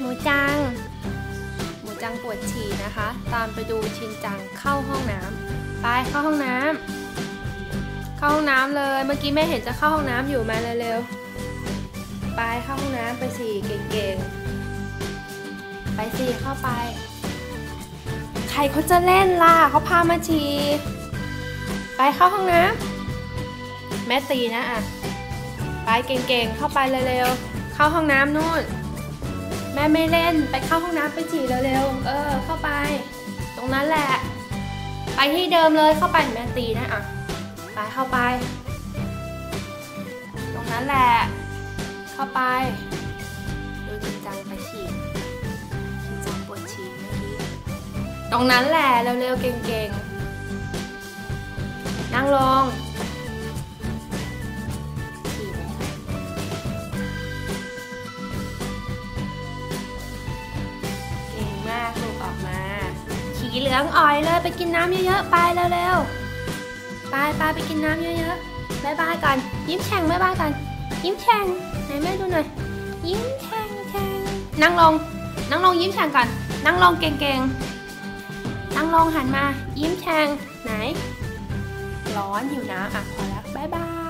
หมูจัง หมูจังปวดฉี่นะคะ ตามไปดูชินจังเข้าห้องน้ำไปเข้าห้องน้ำเข้าห้องน้ำเลย เมื่อกี้แม่เห็นจะเข้าห้องน้ำอยู่มาเร็วๆไปเข้าห้องน้ำไปสิเก่งๆ ไปสิเข้าไป ใครเขาจะเล่นล่ะเขาพามาฉี่ไปเข้าห้องน้ำแม่ตีนะอะไปเก่งๆเข้าไปเร็วๆเข้าห้องน้ำนู่น แม่ไม่เล่นไปเข้าห้องน้ำไปฉี่เร็วๆ เออ เข้าไป ตรงนั้นแหละ ไปที่เดิมเลยเข้าไปแม่ตีนะอะไปเข้าไป ตรงนั้นแหละ เข้าไปดูจริงจังไปฉี่จริงจังปวดฉี่เมื่อกี้ตรงนั้นแหละเร็วๆเก่งๆ นั่งลง เหลืองอ่อยเลยไปกินน้ำเยอะๆไปเร็วๆไปไปไปกินน้ำเยอะๆบายบายกันยิ้มแฉ่งบายบายกันยิ้มแฉ่งไหนแม่ดูหน่อยยิ้มแฉ่งแฉ่งนั่งลงนั่งลงยิ้มแฉ่งก่อนนั่งลงเก่งๆนั่งลงหันมา ยิ้มแฉ่งไหน ร้อนอยู่นะอะพอแล้วบายบาย